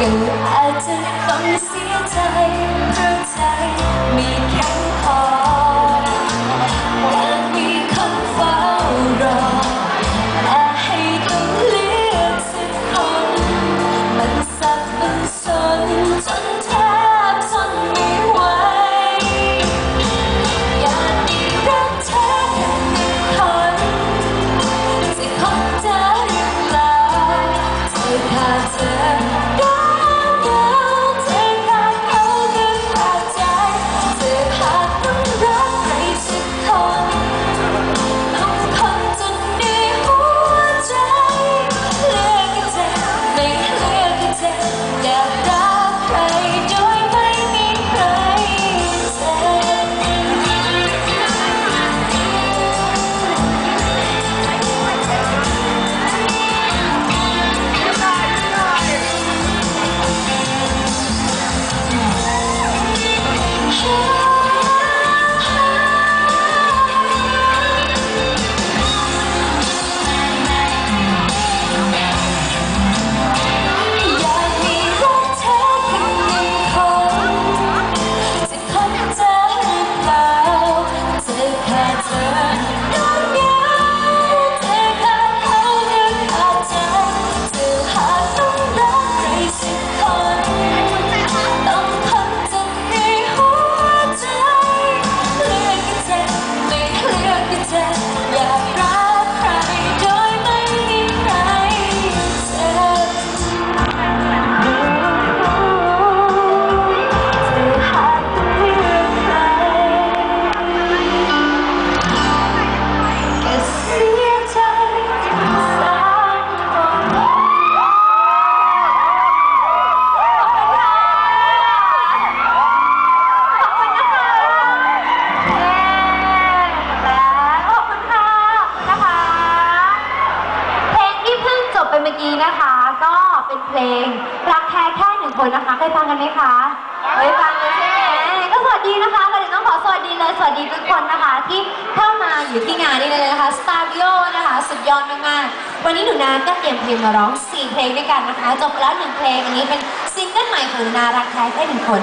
can เพลงรักแท้แค่หนึ่งคนนะคะเคยฟังกันไหมคะเคยฟังเลยใช่ไหมก็สวัสดีนะคะก่อนอื่นต้องขอสวัสดีเลยสวัสดีทุกคนนะคะ ที่เข้ามาอยู่ที่งานนี้เลยนะคะสตาร์ดิโอนะคะสุดยอดมากๆวันนี้หนูนาก็เตรียมเพลงมาร้อง4เพลงด้วยกันนะคะ จบแล้วหนึ่งเพลงอันนี้เป็นซิงเกิลใหม่ของหนูนารักแท้แค่หนึ่งคน